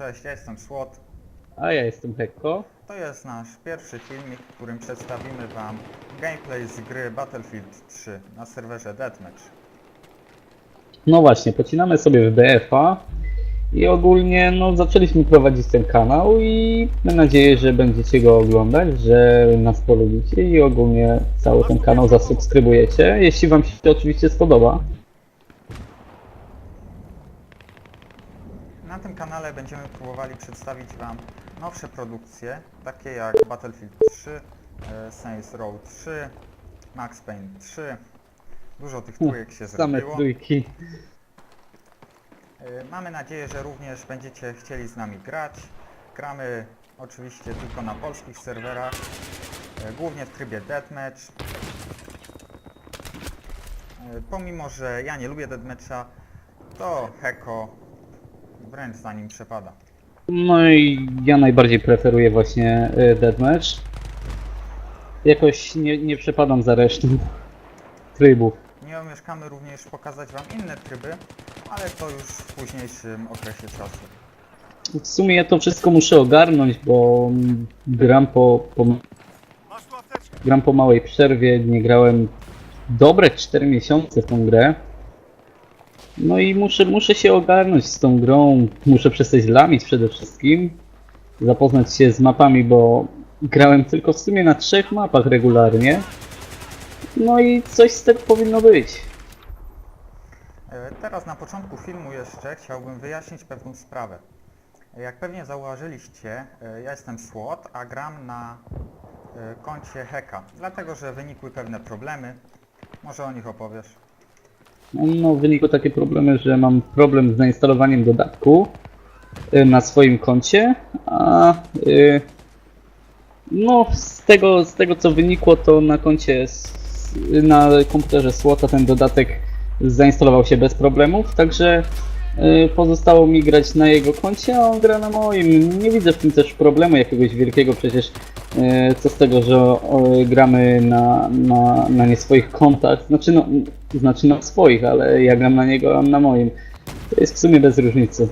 Cześć, ja jestem Słot. A ja jestem Hekko. To jest nasz pierwszy filmik, w którym przedstawimy Wam gameplay z gry Battlefield 3 na serwerze Deathmatch. No właśnie, pocinamy sobie w BFA i ogólnie no, zaczęliśmy prowadzić ten kanał i mam nadzieję, że będziecie go oglądać, że nas polubicie i ogólnie cały ten kanał zasubskrybujecie, jeśli Wam się oczywiście spodoba. Na tym kanale będziemy próbowali przedstawić Wam nowsze produkcje, takie jak Battlefield 3, e, Saints Row 3, Max Payne 3. Dużo tych trójek się Same zrobiło. trójki. E, Mamy nadzieję, że również będziecie chcieli z nami grać. Gramy oczywiście tylko na polskich serwerach, e, głównie w trybie Deathmatch. Pomimo, że ja nie lubię Deathmatcha, to Heko wręcz za nim przepada. No i ja najbardziej preferuję właśnie y, Deathmatch. Jakoś nie, nie przepadam za resztą trybów. Nie omieszkamy również pokazać Wam inne tryby, ale to już w późniejszym okresie czasu. W sumie ja to wszystko muszę ogarnąć, bo mm, gram po, po, gram po małej przerwie, nie grałem dobre 4 miesiące w tą grę. No i muszę, muszę się ogarnąć z tą grą, muszę przestać lamić przede wszystkim, zapoznać się z mapami, bo grałem tylko w sumie na trzech mapach regularnie. No i coś z tego powinno być. E, Teraz na początku filmu jeszcze chciałbym wyjaśnić pewną sprawę. Jak pewnie zauważyliście, e, ja jestem SWOT, a gram na e, koncie Heka, dlatego że wynikły pewne problemy. Może o nich opowiesz? No, wynikły takie problemy, że mam problem z zainstalowaniem dodatku y, na swoim koncie, a y, no z tego, z tego co wynikło to na koncie, na komputerze Słota ten dodatek zainstalował się bez problemów, także y, pozostało mi grać na jego koncie, a on gra na moim. Nie widzę w tym też problemu jakiegoś wielkiego, przecież co z tego, że gramy na, na, na nie swoich kontach, znaczy no, znaczy na swoich, ale ja gram na niego, a on na moim. To jest w sumie bez różnicy.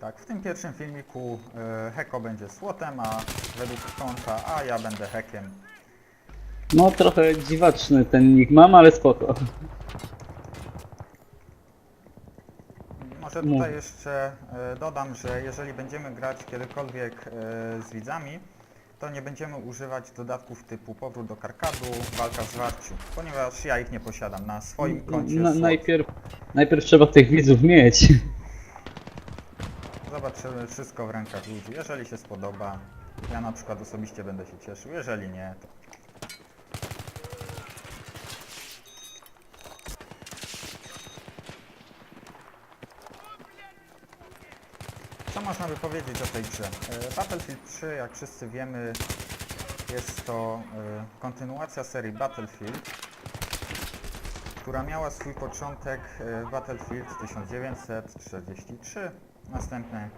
Tak, w tym pierwszym filmiku e, Heko będzie SWOTem, a według konta, a ja będę Hekiem. No trochę dziwaczny ten nick mam, ale spoko. Może Mów. tutaj jeszcze e, dodam, że jeżeli będziemy grać kiedykolwiek e, z widzami, to nie będziemy używać dodatków typu powrót do karkadu, walka w zwarciu, ponieważ ja ich nie posiadam na swoim koncie. Na, najpierw, najpierw trzeba tych widzów mieć. Zobaczymy wszystko w rękach ludzi. Jeżeli się spodoba, ja na przykład osobiście będę się cieszył, jeżeli nie, to... można by powiedzieć o tej grze? E, Battlefield 3, jak wszyscy wiemy, jest to e, kontynuacja serii Battlefield, która miała swój początek e, w Battlefield 1943. Następne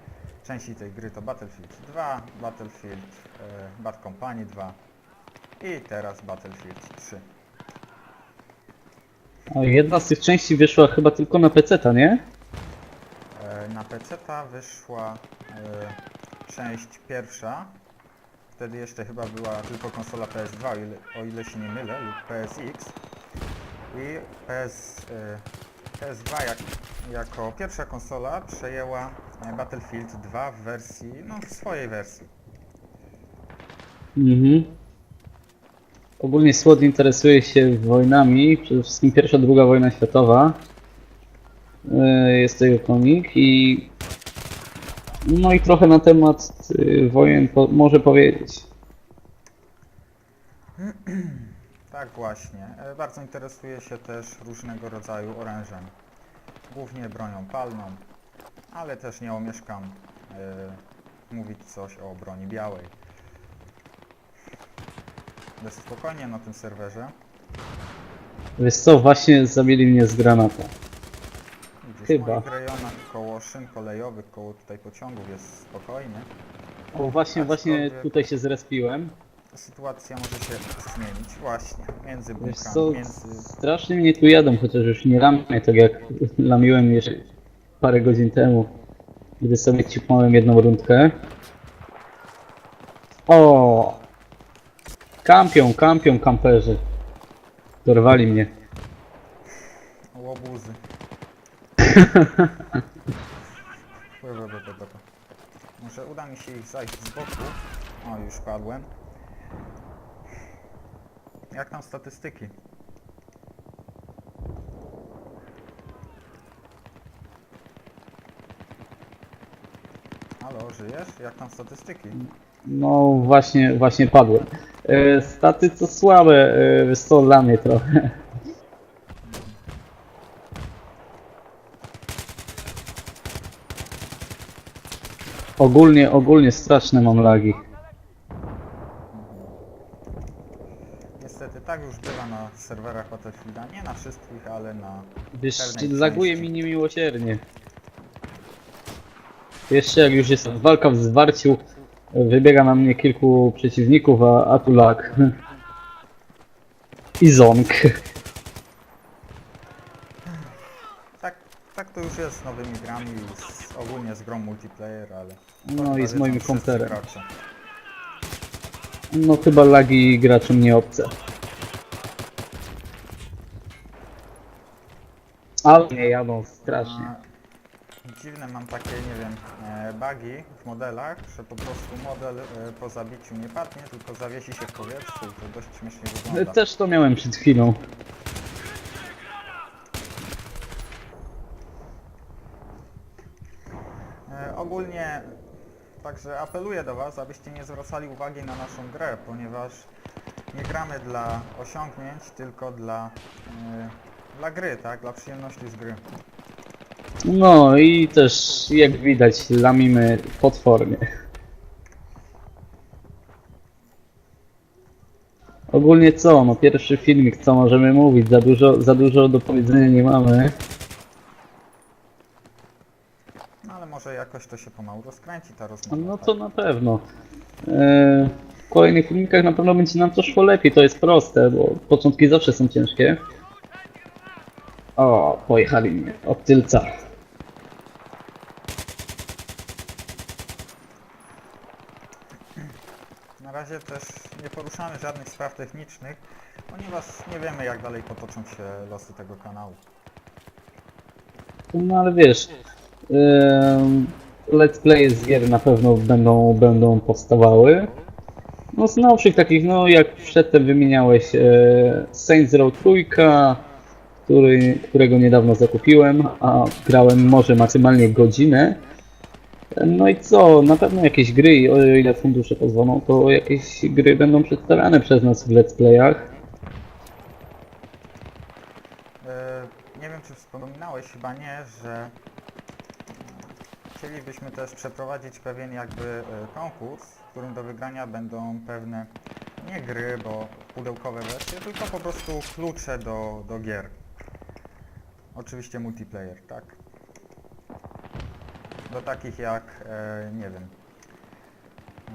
części tej gry to Battlefield 2, Battlefield e, Bad Company 2 i teraz Battlefield 3. A jedna z tych części wyszła chyba tylko na PC, nie? Na PC wyszła e, część pierwsza. Wtedy jeszcze chyba była tylko konsola PS2, o ile, o ile się nie mylę, lub PSX. I PS, e, PS2 jak, jako pierwsza konsola przejęła e, Battlefield 2 w wersji, no w swojej wersji. Mhm. Ogólnie SWOT interesuje się wojnami, przede wszystkim pierwsza, druga wojna światowa. Yy, Jest to jego komik i no i trochę na temat yy, wojen po, może powiedzieć. Tak właśnie. E, Bardzo interesuje się też różnego rodzaju orężem. Głównie bronią palną, ale też nie omieszkam e, mówić coś o broni białej. Jest spokojnie na tym serwerze. Wiesz co, właśnie zabili mnie z granata. Gdzieś Chyba. w moich rejonach koło szyn kolejowych, koło tutaj pociągów jest spokojnie. O właśnie, właśnie Aczkolwiek- tutaj się zrespiłem. Sytuacja może się zmienić właśnie między Wiesz co, między strasznie mnie tu jadą, chociaż już nie lamię, tak jak lamiłem jeszcze parę godzin temu. Gdy sobie cipnąłem jedną rundkę. O! Kampią, kampią kamperzy. Dorwali mnie. Ły, ły. Może uda mi się ich zajść z boku. O, już padłem. Jak tam statystyki? Halo, żyjesz? Jak tam statystyki? No właśnie, właśnie padłem. E, staty co słabe, e, wiesz co dla mnie trochę. Ogólnie, ogólnie straszne mam lagi. Niestety tak już bywa na serwerach Battlefielda. Nie na wszystkich, ale na Wiesz, pewnej laguje części. mi niemiłosiernie. Jeszcze jak już jest walka w zwarciu, wybiega na mnie kilku przeciwników, a, a tu lag. I ząg. Tak, tak to już jest z nowymi grami i ogólnie z grą multiplayer, ale... No i z moim wszyscy komputerem. gracze. No chyba lagi graczom nie obce. Ale nie jadą strasznie. A, Dziwne mam takie, nie wiem, e, bugi w modelach, że po prostu model e, po zabiciu nie padnie, tylko zawiesi się w powietrzu i to dość śmiesznie wygląda. Też to miałem przed chwilą. E, ogólnie także apeluję do Was, abyście nie zwracali uwagi na naszą grę, ponieważ nie gramy dla osiągnięć, tylko dla, e, dla gry, tak? Dla przyjemności z gry. No i też jak widać lamimy potwornie. Ogólnie co? No pierwszy filmik, co możemy mówić? Za dużo, za dużo do powiedzenia nie mamy. No ale może jakoś to się pomału rozkręci ta rozmowa. No tak? to na pewno. E, W kolejnych filmikach na pewno będzie nam to szło lepiej, to jest proste, bo początki zawsze są ciężkie. O, pojechali mnie od tylca. Na razie też nie poruszamy żadnych spraw technicznych, ponieważ nie wiemy jak dalej potoczą się losy tego kanału. No ale wiesz, let's play z gier na pewno będą, będą powstawały. No z nowszych takich, no jak przedtem wymieniałeś e, Saints Row Trójka, który, którego niedawno zakupiłem, a grałem może maksymalnie godzinę. No i co, na pewno jakieś gry, o ile fundusze pozwolą, to jakieś gry będą przedstawiane przez nas w let's playach. E, Nie wiem czy wspominałeś, chyba nie, że chcielibyśmy też przeprowadzić pewien jakby e, konkurs, w którym do wygrania będą pewne nie gry, bo pudełkowe wersje, tylko po prostu klucze do, do gier. Oczywiście multiplayer, tak? Do takich jak, e, nie wiem,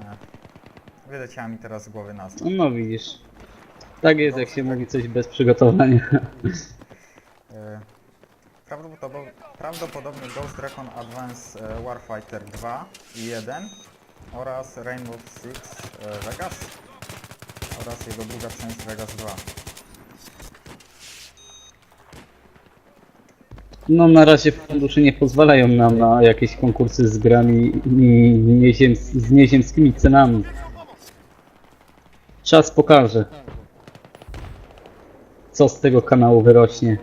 e, wyleciała mi teraz z głowy nazwa. No widzisz, tak jest jak się mówi coś bez przygotowania. E, Prawdopodobnie, Ghost Recon Advance e, Warfighter 2 i 1 oraz Rainbow Six e, Vegas oraz jego druga część Vegas 2. No na razie fundusze nie pozwalają nam na jakieś konkursy z grami i nieziem, z nieziemskimi cenami. Czas pokaże, co z tego kanału wyrośnie.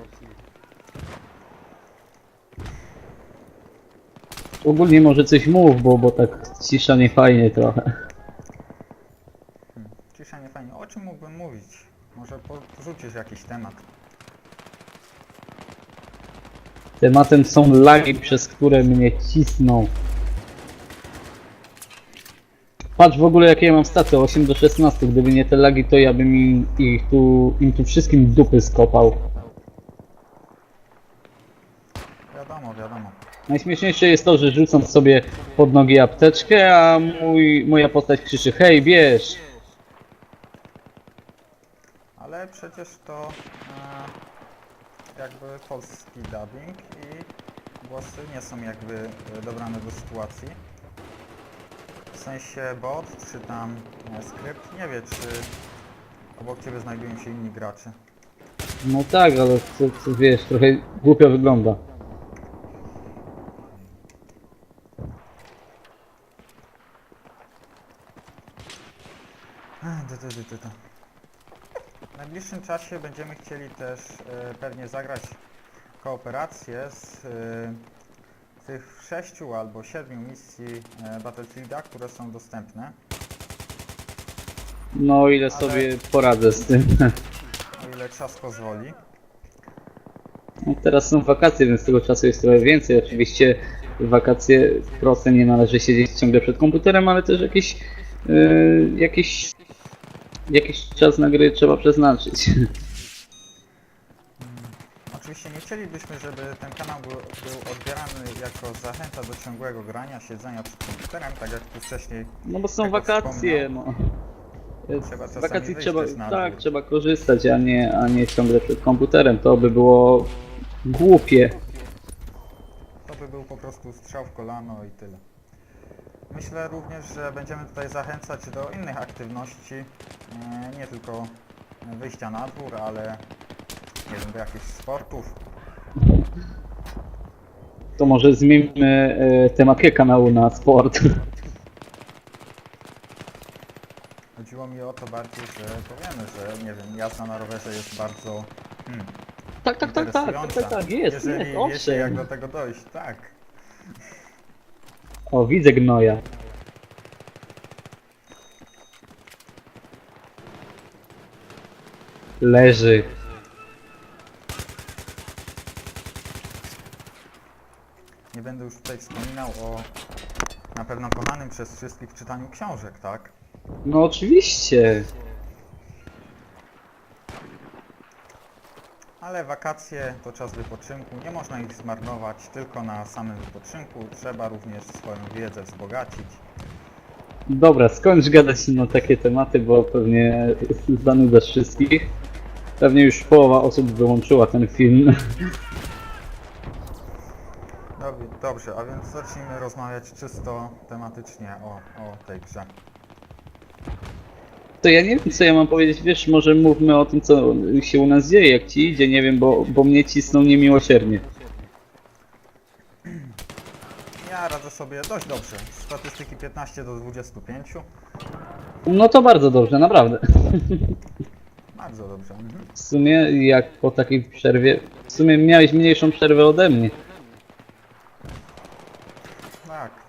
Ogólnie może coś mów, bo, bo tak cisza nie fajnie trochę. Hmm. Cisza nie fajnie. O czym mógłbym mówić? Może porzucisz jakiś temat. Tematem są lagi, przez które mnie cisną. Patrz w ogóle jakie ja mam staty, 8 do 16. Gdyby nie te lagi, to ja bym im, ich tu, im tu wszystkim dupy skopał. Najśmieszniejsze jest to, że rzucam sobie pod nogi apteczkę, a mój, moja postać krzyczy hej, bierz! Ale przecież to e, jakby polski dubbing i głosy nie są jakby e, dobrane do sytuacji. W sensie bot czy tam e, skrypt nie wie czy obok ciebie znajdują się inni gracze. No tak, ale to, to wiesz, trochę głupio wygląda. Czasie będziemy chcieli też e, pewnie zagrać kooperację z e, tych sześciu albo siedmiu misji e, Battlefielda, które są dostępne. No ile Ale- sobie poradzę z tym. O ile czas pozwoli. No, teraz są wakacje, więc tego czasu jest trochę więcej. Oczywiście wakacje proste nie należy siedzieć ciągle przed komputerem, ale też jakiś, yy, jakiś, jakiś czas na gry trzeba przeznaczyć. Oczywiście nie chcielibyśmy, żeby ten kanał był, był odbierany jako zachęta do ciągłego grania, siedzenia przed komputerem, tak jak tu wcześniej. No bo są wakacje, no. Trzeba Z czasami wakacji wyjść trzeba, też na tak, dwór. trzeba korzystać, a nie, a nie ciągle przed komputerem. To by było głupie. To by był po prostu strzał w kolano i tyle. Myślę również, że będziemy tutaj zachęcać do innych aktywności, e, nie tylko wyjścia na dwór, ale nie wiem, do jakichś sportów. To może zmieńmy e, tematykę kanału na sport. Chodziło mi o to bardziej, że powiemy, że nie wiem, jazda na rowerze jest bardzo hmm, Tak, tak, tak, tak, tak, interesująca. tak, tak, jest, Jeżeli jest, wiecie jak do tego dojść, tak. O, widzę gnoja. Leży. Nie będę już tutaj wspominał o na pewno kochanym przez wszystkich czytaniu książek, tak? No oczywiście. Ale wakacje to czas wypoczynku, nie można ich zmarnować tylko na samym wypoczynku, trzeba również swoją wiedzę wzbogacić. Dobra, skończ gadać na takie tematy, bo pewnie zanudzasz wszystkich. Pewnie już połowa osób wyłączyła ten film. Dob- Dobrze, a więc zacznijmy rozmawiać czysto tematycznie o, o tej grze. To ja nie wiem co ja mam powiedzieć, wiesz, może mówmy o tym co się u nas dzieje, jak ci idzie, nie wiem, bo, bo mnie cisną niemiłosiernie. Ja radzę sobie dość dobrze. Statystyki 15 do 25. No to bardzo dobrze, naprawdę. Bardzo dobrze. Mhm. W sumie jak po takiej przerwie, w sumie miałeś mniejszą przerwę ode mnie. Tak.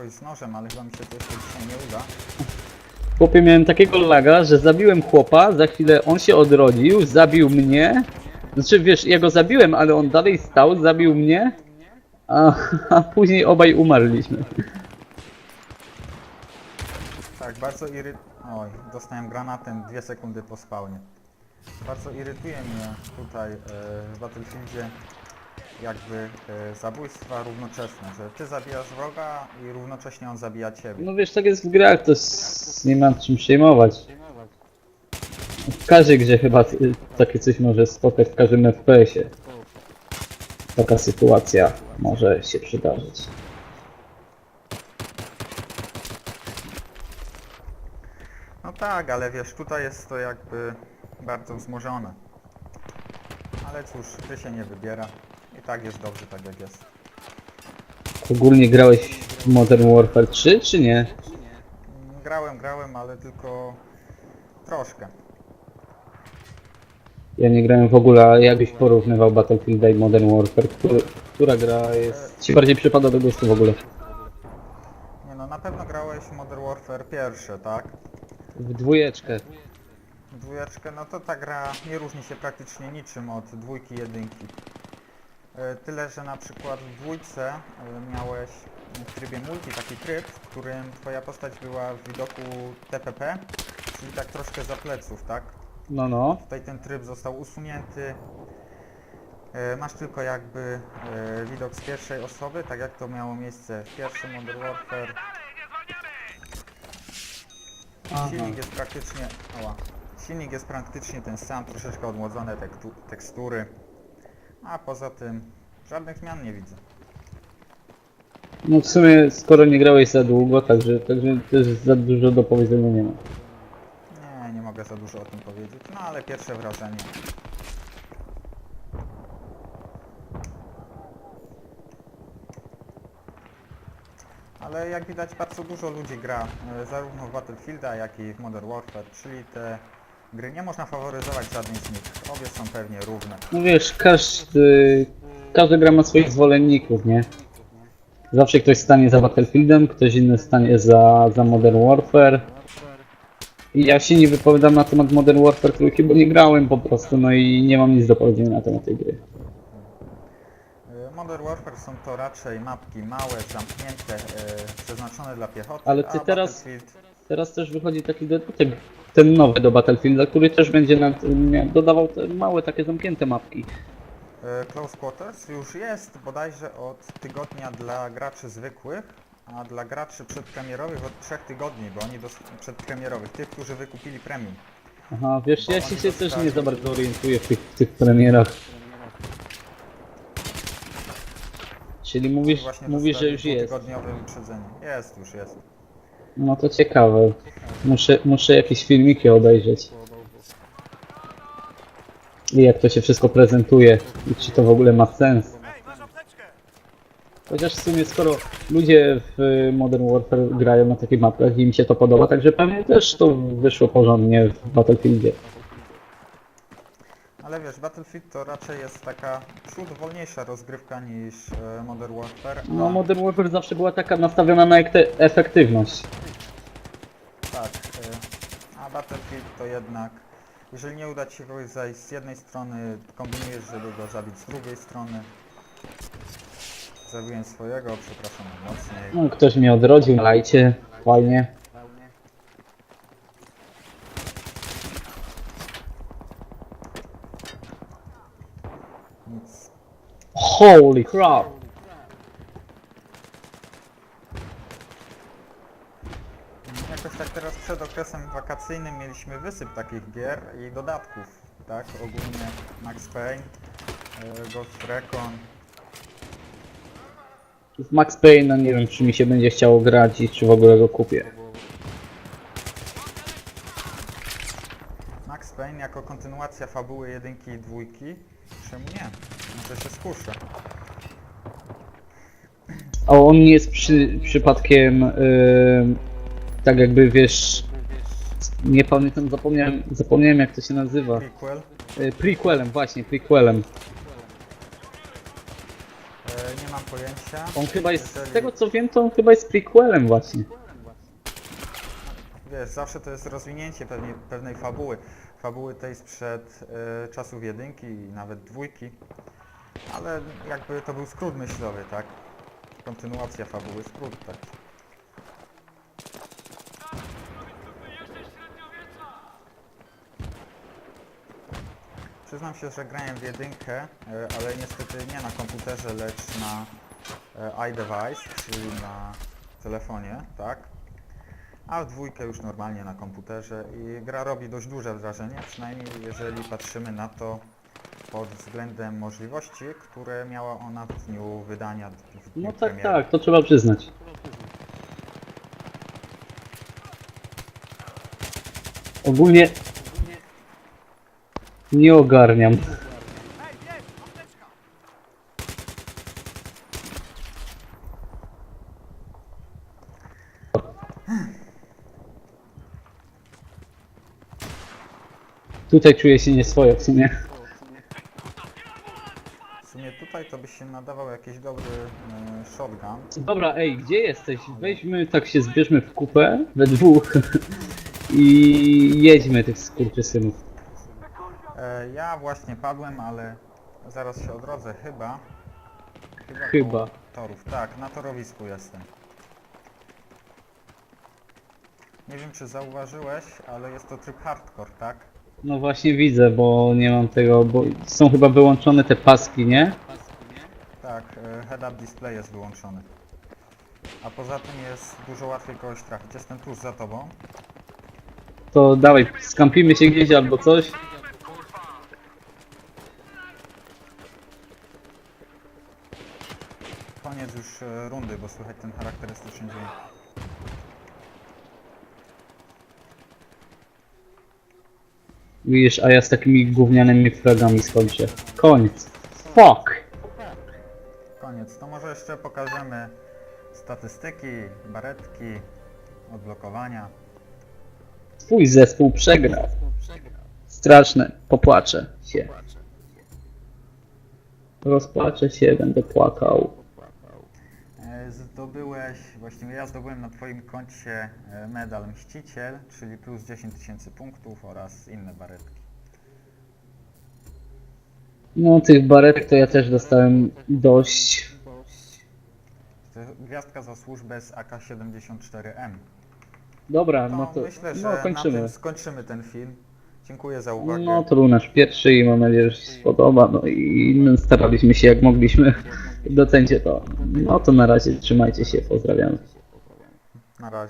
Kogoś z nożem, ale chyba mi się to jeszcze dzisiaj nie uda. Chłopie, miałem takiego laga, że zabiłem chłopa, za chwilę on się odrodził, zabił mnie. Znaczy, wiesz, ja go zabiłem, ale on dalej stał, zabił mnie, a, a później obaj umarliśmy. Tak, bardzo iry... Oj, dostałem granatem dwie sekundy po spawnie. Bardzo irytuje mnie tutaj e, w Battlefieldzie jakby e, zabójstwa równoczesne, że ty zabijasz wroga i równocześnie on zabija ciebie. No wiesz, tak jest w grach, to s- nie ma czym przejmować. W każdej grze chyba y, takie coś może spotkać, w każdym FPS-ie. Taka sytuacja może się przydarzyć. No tak, ale wiesz, tutaj jest to jakby bardzo wzmożone. Ale cóż, ty się nie wybiera. I tak jest dobrze, tak jak jest. Ogólnie grałeś w Modern Warfare 3, czy nie? Grałem, grałem, ale tylko troszkę. Ja nie grałem w ogóle, a jakbyś porównywał Battlefield i Modern Warfare, który, która gra jest ci bardziej przypada do gustu w ogóle? Nie no, na pewno grałeś w Modern Warfare pierwsze, tak? W dwójeczkę. Dwójeczkę, no to ta gra nie różni się praktycznie niczym od dwójki, jedynki. E, Tyle, że na przykład w dwójce e, miałeś w trybie multi taki tryb, w którym twoja postać była w widoku TPP, czyli tak troszkę za pleców, tak? No, no. Tutaj ten tryb został usunięty. E, Masz tylko jakby widok z pierwszej osoby, tak jak to miało miejsce w pierwszym Modern Warfare. Aha. Silnik jest praktycznie... Oła. Silnik jest praktycznie ten sam, troszeczkę odmłodzone tekstury. A poza tym żadnych zmian nie widzę. No w sumie skoro nie grałeś za długo, także, także też za dużo do powiedzenia nie ma. Nie, nie mogę za dużo o tym powiedzieć, no ale pierwsze wrażenie. Ale jak widać bardzo dużo ludzi gra, e, zarówno w Battlefielda, jak i w Modern Warfare, czyli te gry nie można faworyzować żadnej z nich. Obie są pewnie równe. No wiesz, każdy, każda gra ma swoich zwolenników, nie? Zawsze ktoś stanie za Battlefieldem, ktoś inny stanie za, za Modern Warfare. I ja się nie wypowiadam na temat Modern Warfare trójki, bo nie grałem po prostu, no i nie mam nic do powiedzenia na temat tej gry. E, Modern Warfare są to raczej mapki małe, zamknięte, e, przeznaczone dla piechoty, Ale ty a teraz- Battlefield Teraz też wychodzi taki dodatek, ten nowy do Battlefielda, który też będzie nad, mia- dodawał te małe takie zamknięte mapki. Close Quarters już jest bodajże od tygodnia dla graczy zwykłych, a dla graczy przedpremierowych od trzech tygodni, bo oni dos- przedpremierowych, tych, którzy wykupili premium. Aha, wiesz, Bo ja się, się też nie za bardzo orientuję w tych, w tych premierach. Czyli mówisz, mówisz że już jest. wyprzedzenie. Jest, już jest. No to ciekawe. Muszę, muszę jakieś filmiki obejrzeć. I jak to się wszystko prezentuje i czy to w ogóle ma sens. Chociaż w sumie skoro ludzie w Modern Warfare grają na takich mapkach i im się to podoba, także pewnie też to wyszło porządnie w Battlefieldzie. Ale wiesz, Battlefield to raczej jest taka ciut wolniejsza rozgrywka niż e, Modern Warfare. a- No Modern Warfare zawsze była taka nastawiona na ekte- efektywność. Tak, y, a Battlefield to jednak, jeżeli nie uda Ci się kogoś zajść z jednej strony, kombinujesz, żeby go zabić z drugiej strony. Zabiłem swojego, przepraszam mocniej. No, ktoś mnie odrodził lajcie, fajnie. Nic. Holy crap! Jakoś tak teraz przed okresem wakacyjnym mieliśmy wysyp takich gier i dodatków, tak? Ogólnie Max Payne, y, Ghost Recon, W Max Payne, no nie wiem czy mi się będzie chciało grać i czy w ogóle go kupię. Max Payne jako kontynuacja fabuły jedynki i dwójki, czemu nie? Może się skuszę. A on nie jest przy, przypadkiem yy, tak jakby wiesz. Nie pamiętam, zapomniałem, zapomniałem jak to się nazywa. Prequel. Yy, prequelem, właśnie, prequelem. E, nie mam pojęcia. On chyba jest, z Jeżeli- tego co wiem, to on chyba jest prequelem właśnie. Wiesz, zawsze to jest rozwinięcie pewnej, pewnej fabuły. Fabuły tej sprzed e, czasów jedynki i nawet dwójki. Ale jakby to był skrót myślowy, tak? Kontynuacja fabuły, skrót tak. Przyznam się, że grałem w jedynkę, e, ale niestety nie na komputerze, lecz na e, iDevice, czyli na telefonie, tak? A w dwójkę już normalnie na komputerze i gra robi dość duże wrażenie, przynajmniej jeżeli patrzymy na to pod względem możliwości, które miała ona w dniu wydania. W dniu No tak, premiery. tak, to trzeba przyznać. Ogólnie nie ogarniam. Tutaj czuję się nieswojo w sumie. Tutaj to by się nadawał jakiś dobry e, shotgun. Dobra, ej, gdzie jesteś? Weźmy, tak się zbierzmy w kupę, we dwóch i jedźmy tych skurczysynów. E, ja właśnie padłem, ale zaraz się odrodzę, chyba. Chyba. Chyba. koło Torów, tak, na torowisku jestem. Nie wiem czy zauważyłeś, ale jest to tryb hardcore, tak? No właśnie widzę, bo nie mam tego, bo są chyba wyłączone te paski, nie? E, head-up display jest wyłączony. A poza tym jest dużo łatwiej kogoś trafić. Jestem tuż za tobą. To dawaj, skampimy się gdzieś albo coś. Koniec już e, rundy, bo słychać ten charakterystyczny dźwięk. Widzisz, a ja z takimi gównianymi fragami skończę. Koniec. Fuck! Jeszcze pokażemy statystyki, baretki, odblokowania. Twój zespół przegrał. Straszne. Popłaczę się. Rozpłaczę się, będę płakał. E, Zdobyłeś, właściwie ja zdobyłem na Twoim koncie e, medal Mściciel, czyli plus 10 tysięcy punktów oraz inne baretki. No, tych baretek to ja też dostałem dość. Gwiazdka za służbę z AK-74M. Dobra, No, no to myślę, że no, na kończymy. tym skończymy ten film. Dziękuję za uwagę. No to był nasz pierwszy i mam nadzieję, że się spodoba. No i my staraliśmy się jak mogliśmy. Docencie to. No to na razie trzymajcie się, pozdrawiam. Na razie.